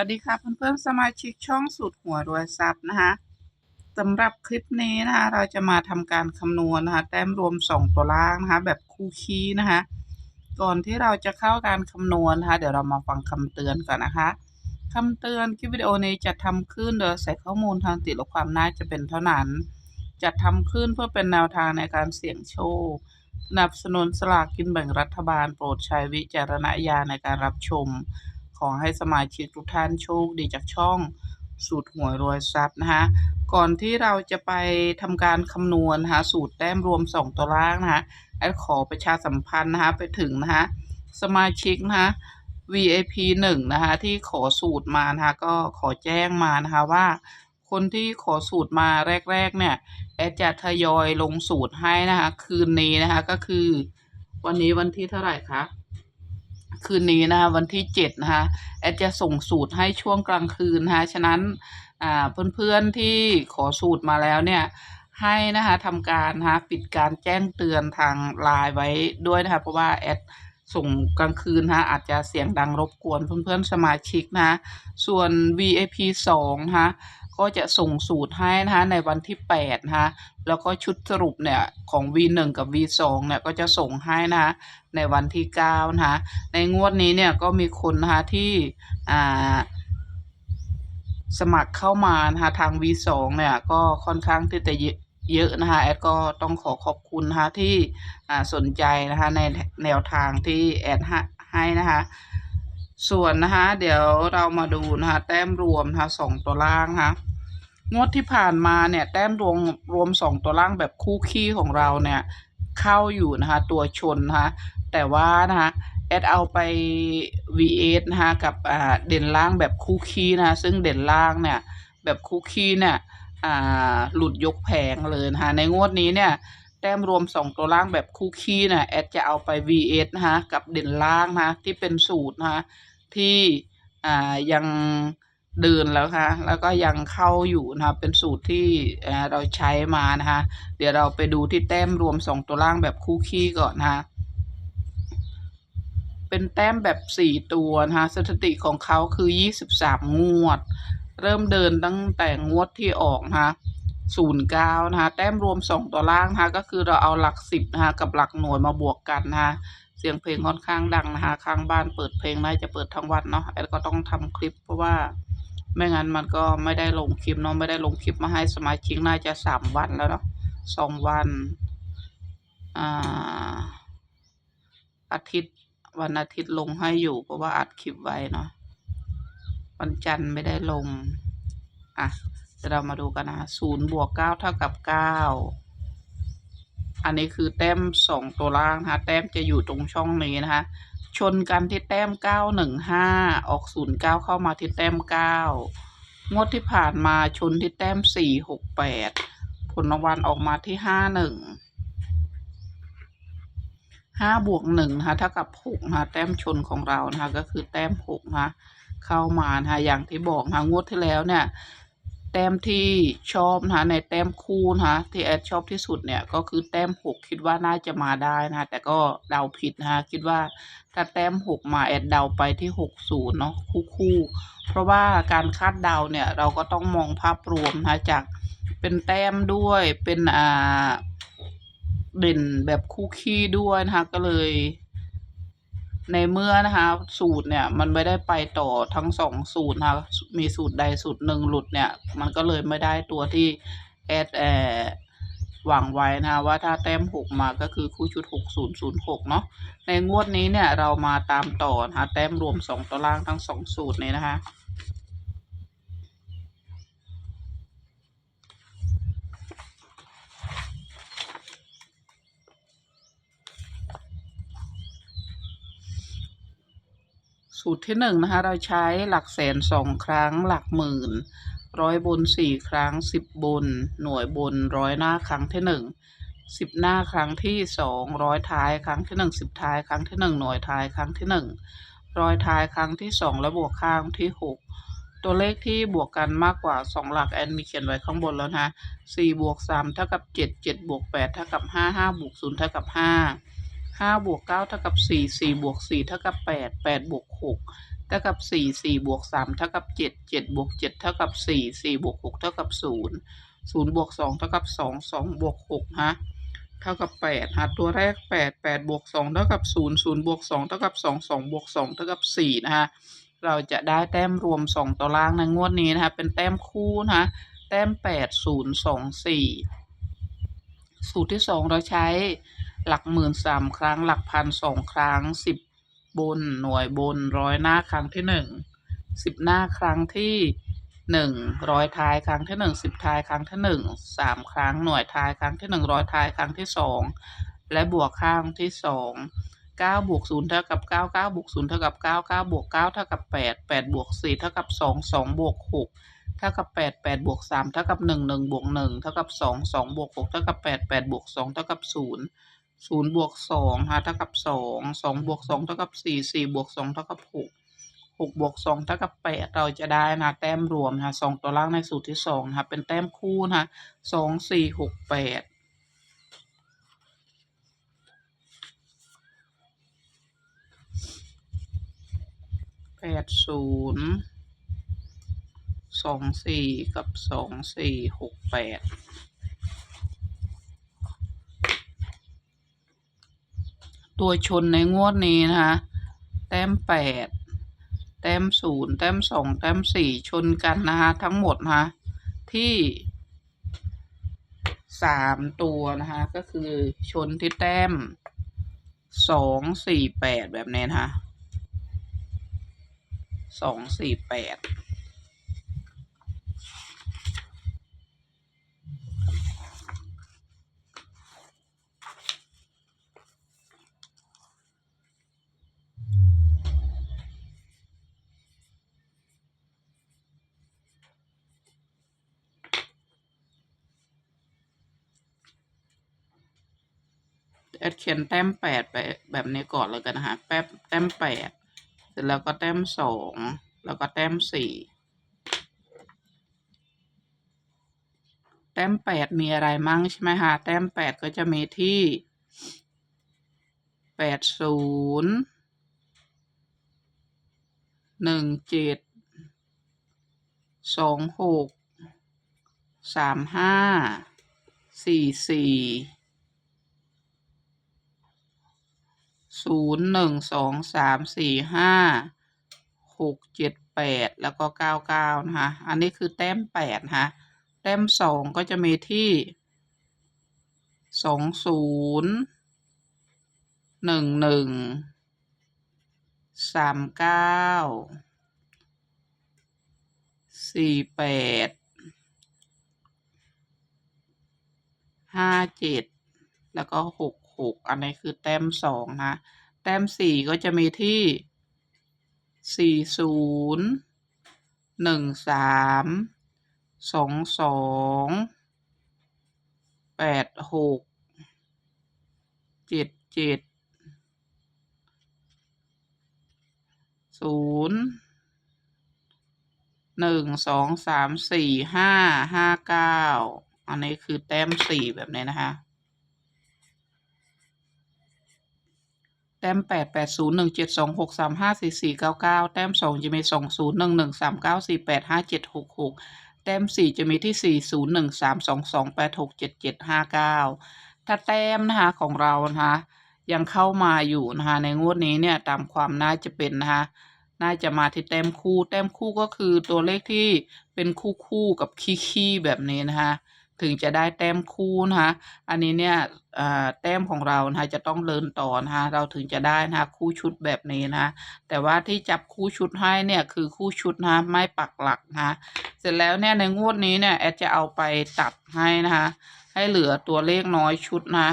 วัสดีค่ะเพื่อนๆสมาชิกช่องสูตรหัวรวยทรัพย์นะคะสำหรับคลิปนี้นะคะเราจะมาทำการคำนวณนะคะแต้มรวม 2 ตัวล่างนะคะแบบคู่คีนะคะก่อนที่เราจะเข้าการคำนวณนะคะเดี๋ยวเรามาฟังคำเตือนก่อนนะคะคำเตือนคลิปวิดีโอนี้จะทำขึ้นโดยใส่ข้อมูลทางติดและความน่าจะเป็นเท่านั้น จะทำขึ้นเพื่อเป็นแนวทางในการเสี่ยงโชคสนับสนุนสลากกินแบ่งรัฐบาล โปรดใช้วิจารณญาณในการรับชม ขอให้สมาชิกทุกท่านโชคดีจากช่องสูตรหวยรวยทรัพย์นะคะก่อนที่เราจะไปทำการคำนวณนะคะสูตรแต้มรวม 2 ตัวล่างนะคะแอดขอประชาสัมพันธ์นะคะไปถึงนะคะสมาชิกนะคะ VIP 1นะคะที่ขอสูตรมานะคะก็ขอแจ้งมานะคะว่าคนที่ขอสูตรมาแรก ๆ เนี่ย แอดจะทยอยลงสูตรให้นะคะ คืนนี้นะคะก็คือ วันนี้วันที่เท่าไหร่คะ คืนนี้นะคะวันที่เจ็ดนะคะแอดจะส่งสูตรให้ช่วงกลางคืนนะคะฉะนั้นอ่าเพื่อนๆที่ขอสูตรมาแล้วเนี่ยให้นะคะทำการนะคะปิดการแจ้งเตือนทางไลน์ไว้ด้วยนะคะเพราะว่าแอดส่งกลางคืนนะคะอาจจะเสียงดังรบกวนเพื่อนๆสมาชิกนะะส่วน VIP 2นะคะ ก็จะส่งสูตรให้นะคะในวันที่8นะคะแล้วก็ชุดสรุปเนี่ยของ V1 กับ V2 เนี่ยก็จะส่งให้นะคะในวันที่9นะคะในงวดนี้เนี่ยก็มีคนนะคะที่อ่าสมัครเข้ามานะคะทาง V2 เนี่ยก็ค่อนข้างที่จะเยอะนะคะแอดก็ต้องขอขอบคุณนะคะที่อ่าสนใจนะคะในแนวทางที่แอดให้ให้นะคะส่วนนะคะเดี๋ยวเรามาดูนะคะแต้มรวมนะคะสองตัวล่างนะคะ งวดที่ผ่านมาเนี่ย แต้มรวมรวมสองตัวล่างแบบคู่ขี้ของเราเนี่ย เข้าอยู่นะคะ ตัวชนนะคะแต่ว่านะคะแอดเอาไป V8 นะคะกับอ่าเด่นล่างแบบคู่ขี้นะะซึ่งเด่นล่างเนี่ยแบบคู่ขี้เนี่ยอ่าหลุดยกแผงเลยนะคะในงวดนี้เนี่ยแต้มรวม 2 ตัวล่างแบบคู่ขี้นะแอดจะเอาไป VS นะคะกับเด่นล่างนะที่เป็นสูตรนะคะที่อ่ายัง เดินแล้วค่ะ แล้วก็ยังเข้าอยู่นะคะเป็นสูตรที่เราใช้มานะคะ เดี๋ยวเราไปดูที่แต้มรวม2ตัวล่างแบบคู่ขี้ก่อนนะคะเป็นแต้มแบบ4ตัวนะคะสถิติของเขาคือ23งวด เริ่มเดินตั้งแต่งวดที่ออกนะคะศูนย์เก้านะคะแต้มรวมสองตัวล่างนะคะก็คือเราเอาหลักสิบนะคะกับหลักหน่วยมาบวกกันนะคะเสียงเพลงค่อนข้างดังนะคะข้างบ้านเปิดเพลงน่าจะเปิดทั้งวันเนาะแอดก็ต้องทำคลิปเพราะว่า ไม่งั้นมันก็ไม่ได้ลงคลิปเนาะไม่ได้ลงคลิปมาให้สมาชิกน่าจะสามวันแล้วเนาะสองวันอ่าอาทิตย์วันอาทิตย์ลงให้อยู่เพราะว่าอัดคลิปไว้เนาะวันจันทร์ไม่ได้ลงอะเดี๋ยวเรามาดูกันนะศูนย์บวกเก้าเท่ากับเก้าอันนี้คือแต้มสองตัวล่างนะคะแต้มจะอยู่ตรงช่องนี้นะคะ ชนกันที่แต้มเก้าหนึ่งห้าออกศูนย์เก้าเข้ามาที่แต้มเก้างวดที่ผ่านมาชนที่แต้มสี่หกแปดผลรางวัลออกมาที่ห้าหนึ่งห้าบวกหนึ่งนะคะเท่ากับหกนะคะแต้มชนของเรานะคะก็คือแต้มหกนะคะเข้ามานะคะอย่างที่บอกนะคะงวดที่แล้วเนี่ย แต้มที่ชอบนะคะในแต้มคู่นะคะที่แอดชอบที่สุดเนี่ยก็คือแต้มหกคิดว่าน่าจะมาได้นะคะแต่ก็เดาผิดนะคะคิดว่าถ้าแต้มหกมาแอดเดาไปที่หกศูนย์เนาะคู่คู่เพราะว่าการคาดเดาเนี่ยเราก็ต้องมองภาพรวมนะคะจากเป็นแต้มด้วยเป็นอ่าเด่นแบบคู่ขี้ด้วยนะคะก็เลย ในเมื่อนะคะ สูตรเนี่ยมันไม่ได้ไปต่อทั้งสองสูตรนะคะมีสูตรใดสูตรหนึ่งหลุดเนี่ย มันก็เลยไม่ได้ตัวที่แอดแอหวังไว้นะคะว่าถ้าแต้มหกมาก็คือคู่ชุดหกศูนย์ศูนย์หกเนาะในงวดนี้เนี่ยเรามาตามต่อนะคะแต้มรวมสองตัวล่างทั้งสองสูตรนี้นะคะ สูตรที่หนึ่งนะคะ เราใช้หลักแสนสองครั้ง หลักหมื่น ร้อยบนสี่ครั้งสิบบน หน่วยบนร้อยหน้าครั้งที่หนึ่งสิบหน้าครั้งที่สองร้อยท้ายครั้งที่หนึ่งสิบท้ายครั้งที่หนึ่งหน่วยท้ายครั้งที่หนึ่งร้อยท้ายครั้งที่สองและบวกข้างที่หกตัวเลขที่บวกกันมากกว่าสองหลักแอนมีเขียนไว้ข้างบนแล้วนะสี่บวกสามเท่ากับเจ็ดเจ็ดบวกแปดเท่ากับห้าห้าบวกศูนย์เท่ากับห้า ห้าบวกเก้าเท่ากับสี่สี่บวกสี่เท่ากับแปดแปดบวกหกเท่ากับสี่สี่บวกสามเท่ากับเจ็ดเจ็ดบวกเจ็ดเท่ากับสี่สี่บวกหกเท่ากับศูนย์ศูนย์บวกสองเท่ากับสองสองบวกหกฮะเท่ากับแปดฮะตัวแรกแปดแปดบวกสองเท่ากับศูนย์ศูนย์บวกสองเท่ากับสองสองบวกสองเท่ากับสี่นะฮะเราจะได้แต้มรวมสองตัวล่างในงวดนี้นะคะเป็นแต้มคู่นะฮะแต้มแปดศูนย์สองสี่สูตรที่สองเราใช้ หลักหมื่นสามครั้ง หลักพันสองครั้งสิบบนหน่วยบนร้อยหน้าครั้งที่หนึ่งสิบหน้าครั้งที่หนึ่งร้อยท้ายครั้งที่หนึ่งสิบท้ายครั้งที่หนึ่งสามครั้งหน่วยท้ายครั้งที่หนึ่งร้อยท้ายครั้งที่สองและบวกข้างที่สองเก้าบวกศูนย์เท่ากับเก้าเก้าบวกศูนย์เท่ากับเก้าเก้าบวกเก้าเท่ากับแปดแปดบวกสี่เท่ากับสองสองบวกหกเท่ากับแปดแปดบวกสามเท่ากับหนึ่งหนึ่งบวกหนึ่งเท่ากับสองสองบวกหกเท่ากับแปดแปดบวกสองเท่ากับศูนย์ ศูนย์บวกสองฮะเท่ากับสองสองบวกสองเท่ากับสี่สี่บวกสองเท่ากับหกหกบวกสองเท่ากับแปดเราจะได้นะแต้มรวมนะสองตัวล่างในสูตรที่สองนะเป็นแต้มคู่นะสองสี่หกแปดแปดศูนย์สองสี่กับสองสี่หกแปด ตัวชนในงวดนี้นะคะแต้มแปดแต้มศูนย์แต้มสองแต้มสี่ชนกันนะคะทั้งหมดนะคะที่สามตัวนะคะก็คือชนที่แต้มสองสี่แปดแบบนี้นะคะสองสี่แปด แอดเขียนแต้มแปดไปแบบนี้ก่อนเลยกันนะคะแป๊บแต้มแปดเสร็จแล้วก็แต้มสองแล้วก็แต้มสี่แต้มแปดมีอะไรมั่งใช่ไหมคะแต้มแปดก็จะมีที่แปดศูนย์หนึ่งเจ็ดสองหกสามห้าสี่สี่ ศูนย์หนึ่งสองสามสี่ห้าหกเจ็ดแปดแล้วก็เก้าเก้านะคะอันนี้คือแต้มแปดนะคะแต้มสองก็จะมีที่สองศูนย์หนึ่งหนึ่งสามเก้าสี่แปดห้าเจ็ดแล้วก็หก หกอันนี้คือแต้มสองนะ แต้มสี่ก็จะมีที่สี่ศูนย์หนึ่งสามสองสองแปดหกเจ็ดเจ็ดศูนย์หนึ่งสองสามสี่ห้าห้าเก้าอันนี้คือแต้มสี่แบบนี้นะคะ แต้มแปดแปดศูนย์หนึ่งเจ็ดสองหกสามห้าสี่สี่เก้าเก้าแต้มสองจะมีสองศูนย์หนึ่งหนึ่งสามเก้าสี่แปดห้าเจ็ดหกหกแต้มสี่จะมีที่สี่ศูนย์หนึ่งสามสองสองแปดหกเจ็ดเจ็ดห้าเก้าถ้าแต้มนะคะของเรานะคะยังเข้ามาอยู่นะคะในงวดนี้เนี่ยตามความน่าจะเป็นนะคะน่าจะมาที่แต้มคู่ แต้มคู่ก็คือตัวเลขที่เป็นคู่คู่กับคี่คี่แบบนี้นะคะ ถึงจะได้แต้มคู่นะคะอันนี้เนี่ยแต้มของเรานะคะจะต้องเดินต่อนะคะเราถึงจะได้นะคะคู่ชุดแบบนี้นะคะแต่ว่าที่จับคู่ชุดให้เนี่ยคือคู่ชุดนะคะไม่ปักหลักนะคะเสร็จแล้วเนี่ยในงวดนี้เนี่ยแอดจะเอาไปตัดให้นะคะให้เหลือตัวเลขน้อยชุดนะ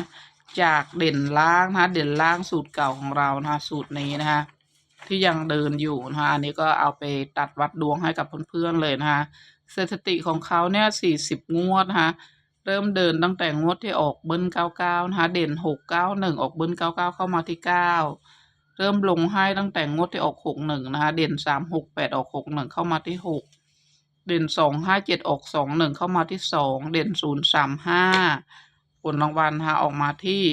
จากเด่นล่างนะคะเด่นล่างสูตรเก่าของเรานะคะสูตรนี้นะคะที่ยังเดินอยู่นะคะอันนี้ก็เอาไปตัดวัดดวงให้กับเพื่อนๆเลยนะคะ สถิติของเขาเนี่ยสี่สิบงวดนะคะเริ่มเดินตั้งแต่งวดที่ออกเบิ้ลเก้าเก้านะคะเด่นหกเก้าหนึ่งออกเบิ้ลเก้าเก้าเข้ามาที่เก้าเริ่มลงให้ตั้งแต่งวดที่ออกหกหนึ่งนะคะเด่นสามหกแปดออกหกหนึ่งเข้ามาที่หกเด่นสองห้าเจ็ดออกสองหนึ่งเข้ามาที่สองเด่นศูนย์สามห้าผลรางวัลนะคะออกมาที่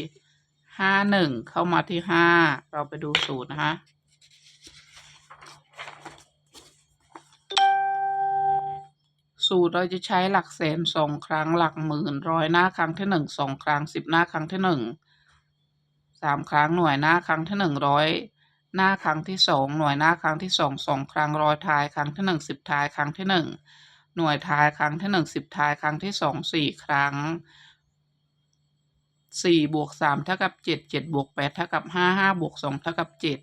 ห้าหนึ่งเข้ามาที่ห้าเราไปดูสูตรนะคะ สูตรเราจะใช้หลักแสนสองครั้งหลักหมื่นร้อยหน้าครั้งที่หนึ่งสองครั้งสิบหน้าครั้งที่หนึ่งสามครั้งหน่วยหน้าครั้งที่หนึ่งร้อยหน้าครั้งที่สองหน่วยหน้าครั้งที่สองสองครั้งร้อยท้ายครั้งที่หนึ่งสิบท้ายครั้งที่หนึ่งหน่วยท้ายครั้งที่หนึ่งสิบท้ายครั้งที่สองสี่ครั้งสี่บวกสามเท่ากับเจ็ดเจ็ดบวกแปดเท่ากับห้าห้าบวกสองเท่ากับเจ็ด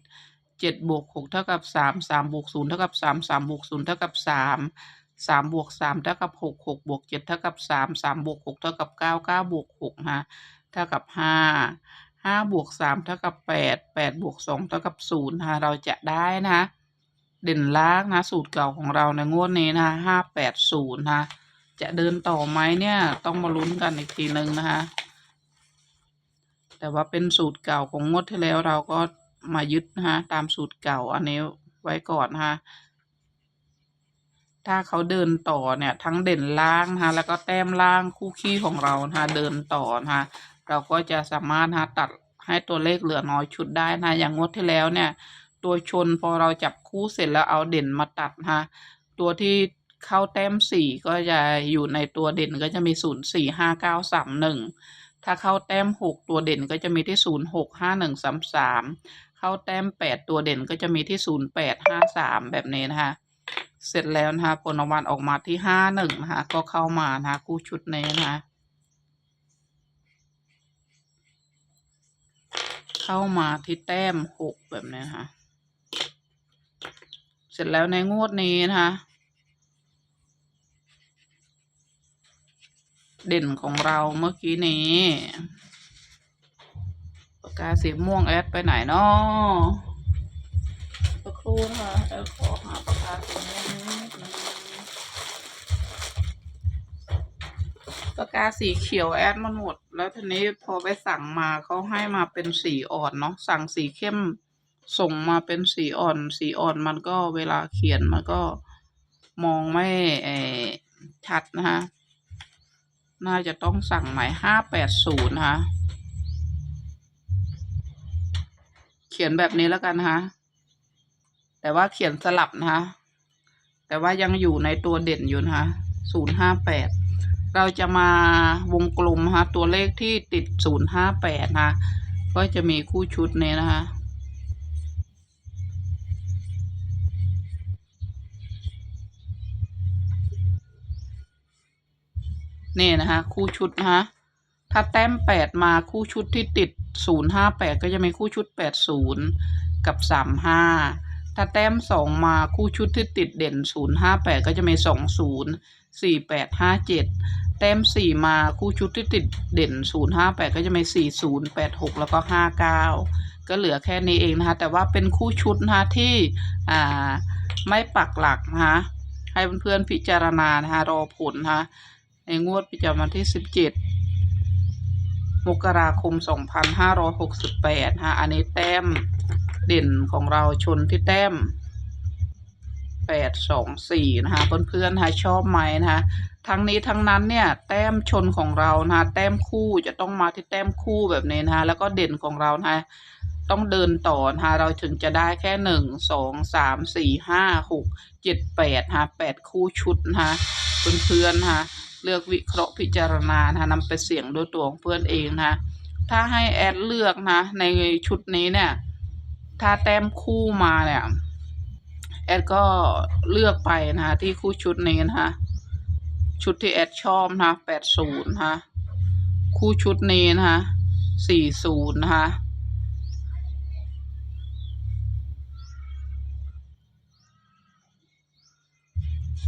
เจ็ดบวกหกเท่ากับสามสามบวกศูนย์เท่ากับสามสามบวกศูนย์เท่ากับสาม สามบวกสามเท่ากับหกหกบวกเจ็ดเท่ากับสามสามบวกหกเท่ากับเก้าเก้าบวกหกฮะเท่ากับห้าห้าบวกสามเท่ากับแปดแปดบวกสองเท่ากับศูนย์ฮะเราจะได้นะเด่นล่างนะสูตรเก่าของเราในงวดนี้นะห้าแปดศูนย์นะจะเดินต่อไหมเนี่ยต้องมาลุ้นกันอีกทีหนึ่งนะคะแต่ว่าเป็นสูตรเก่าของงวดที่แล้วเราก็มายึดนะคะตามสูตรเก่าอันนี้ไว้ก่อนนะคะ ถ้าเขาเดินต่อเนี่ย ทั้งเด่นล่างนะคะแล้วก็แต้มล่างคู่ขี้ของเรานะคะเดินต่อนะคะเราก็จะสามารถนะคะตัดให้ตัวเลขเหลือน้อยชุดได้นะอย่างงวดที่แล้วเนี่ย ตัวชนพอเราจับคู่เสร็จแล้วเอาเด่นมาตัดนะคะตัวที่เข้าแต้มสี่ก็จะอยู่ในตัวเด่นก็จะมีศูนย์สี่ห้าเก้าสามหนึ่งถ้าเข้าแต้มหกตัวเด่นก็จะมีที่ศูนย์หกห้าหนึ่งสามสามเข้าแต้มแปดตัวเด่นก็จะมีที่ศูนย์แปดห้าสามแบบนี้นะคะ เสร็จแล้วนะคะผลรางวัลออกมาที่ห้าหนึ่งนะคะ ก็เข้ามานะคะคู่ชุดนี้นะคะเข้ามาที่แต้มหกแบบนี้นะคะเสร็จแล้วในงวดนี้นะคะเด่นของเราเมื่อกี้นี้ปากกาสีม่วงแอดไปไหนเนาะสักครู่นะคะแอดขอหาปากกาสีม่วงนิดนึง ปากกาสีเขียวแอดมันหมด แล้วทีนี้พอไปสั่งมาเขาให้มาเป็นสีอ่อนเนาะสั่งสีเข้มส่งมาเป็นสีอ่อน สีอ่อนมันก็เวลาเขียนมันก็มองไม่ชัดนะคะน่าจะต้องสั่งใหม่ห้าแปดศูนย์นะคะเขียนแบบนี้แล้วกันนะคะแต่ว่าเขียนสลับนะคะแต่ว่ายังอยู่ในตัวเด่นอยู่นะคะศูนย์ห้าแปด เราจะมาวงกลมนะตัวเลขที่ติดศูนย์ห้าแปดนะคะก็จะมีคู่ชุดนี้นะคะนี่นะคะคู่ชุดนะคะถ้าแต้มแปดมาคู่ชุดที่ติดศูนย์ห้าแปดก็จะมีคู่ชุดแปดศูนย์กับสามห้าถ้าแต้มสองมาคู่ชุดที่ติดเด่นศูนย์ห้าแปดก็จะมีสองศูนย์ สี่แปดห้าเจ็ดแต้มสี่มาคู่ชุดที่ติดเด่นศูนย์ห้าแปดก็จะมีสี่ศูนย์แปดหกแล้วก็ห้าเก้าก็เหลือแค่นี้เองนะคะ แต่ว่าเป็นคู่ชุดนะคะที่อ่าไม่ปักหลักนะคะให้เพื่อนๆพิจารณานะคะรอผลนะคะในงวดประจำวันที่17มกราคม 2568ฮะอันนี้แต้มเด่นของเราชนที่แต้ม 824นะคะเพื่อนๆนะคะชอบไหมนะคะทั้งนี้ทั้งนั้นเนี่ยแต้มชนของเรานะคะแต้มคู่จะต้องมาที่แต้มคู่แบบนี้นะคะแล้วก็เด่นของเรานะคะต้องเดินต่อนะคะเราถึงจะได้แค่หนึ่งสองสามสี่ห้าหกเจ็ดแปดนะคะแปดคู่ชุดนะคะเพื่อนๆนะคะเลือกวิเคราะห์พิจารณานะคะนำไปเสี่ยงด้วยตัวของเพื่อนเองนะคะถ้าให้แอดเลือกนะในชุดนี้เนี่ย ถ้าแต้มคู่มาเนี่ย แอดก็เลือกไปนะคะที่คู่ชุดนี้นะคะชุดที่แอดชอบนะคะแปดศูนย์นะคะคู่ชุดนี้นะคะสี่ศูนย์นะคะ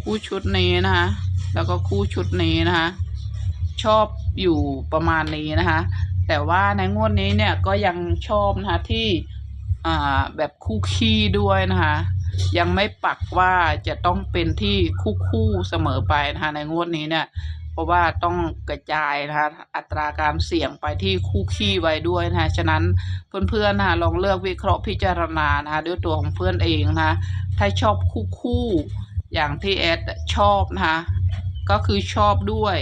คู่ชุดนี้นะคะแล้วก็คู่ชุดนี้นะคะชอบอยู่ประมาณนี้นะคะแต่ว่าในงวดนี้เนี่ยก็ยังชอบนะคะที่แบบคู่ขี้ด้วยนะคะ ยังไม่ปักว่าจะต้องเป็นที่คู่คู่เสมอไปนะคะในงวดนี้เนี่ย เพราะว่าต้องกระจายนะคะอัตราการเสี่ยงไปที่คู่ขี้ไว้ด้วยนะคะฉะนั้นเพื่อนๆนะคะลองเลือกวิเคราะห์พิจารณานะคะด้วยตัวของเพื่อนเองนะคะถ้าชอบคู่คู่อย่างที่แอดชอบนะคะก็คือชอบด้วย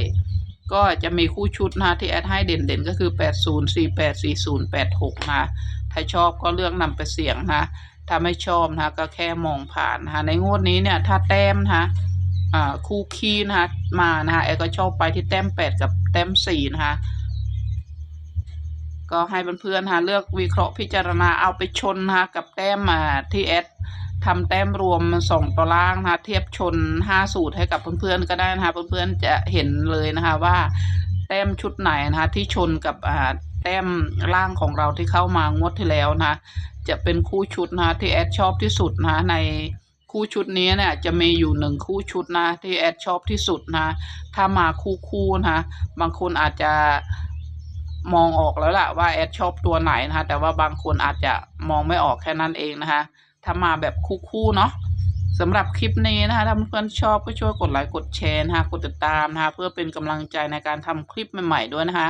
ก็จะมีคู่ชุดนะะที่แอดให้เด่นๆ ก็คือ 80 48 40 86 นะะถ้าชอบก็เลือกนำไปเสี่ยงนะะ ถ้าไม่ชอบนะคะก็แค่มองผ่านนะคะในงวดนี้เนี่ยถ้าแต้มนะคะอ่าคู่คีนะคะมานะคะแอก็ชอบไปที่แต้มแปดกับแต้มสี่นะคะก็ให้เพื่อนๆนะคะเลือกวิเคราะห์พิจารณาเอาไปชนนะคะกับแต้มมาที่แอดทำแต้มรวมสองตัวล่างนะะเทียบชนห้าสูตรให้กับเพื่อนๆก็ได้นะคะเพื่อนๆจะเห็นเลยนะคะว่าแต้มชุดไหนนะคะที่ชนกับอ่า แต้มล่างของเราที่เข้ามางวดที่แล้วนะ จะเป็นคู่ชุดนะที่แอดชอบที่สุดนะในคู่ชุดนี้เนี่ยจะมีอยู่หนึ่งคู่ชุดนะที่แอดชอบที่สุดนะ ถ้ามาคู่คู่นะบางคนอาจจะมองออกแล้วล่ะว่าแอดชอบตัวไหนนะคะแต่ว่าบางคนอาจจะมองไม่ออกแค่นั้นเองนะคะถ้ามาแบบคู่ๆเนาะสำหรับคลิปนี้นะคะถ้าเพื่อนๆชอบก็ช่วยกดไลค์กดแชร์นะคะกดติดตามนะคะเพื่อเป็นกำลังใจในการทำคลิปใหม่ๆด้วยนะคะ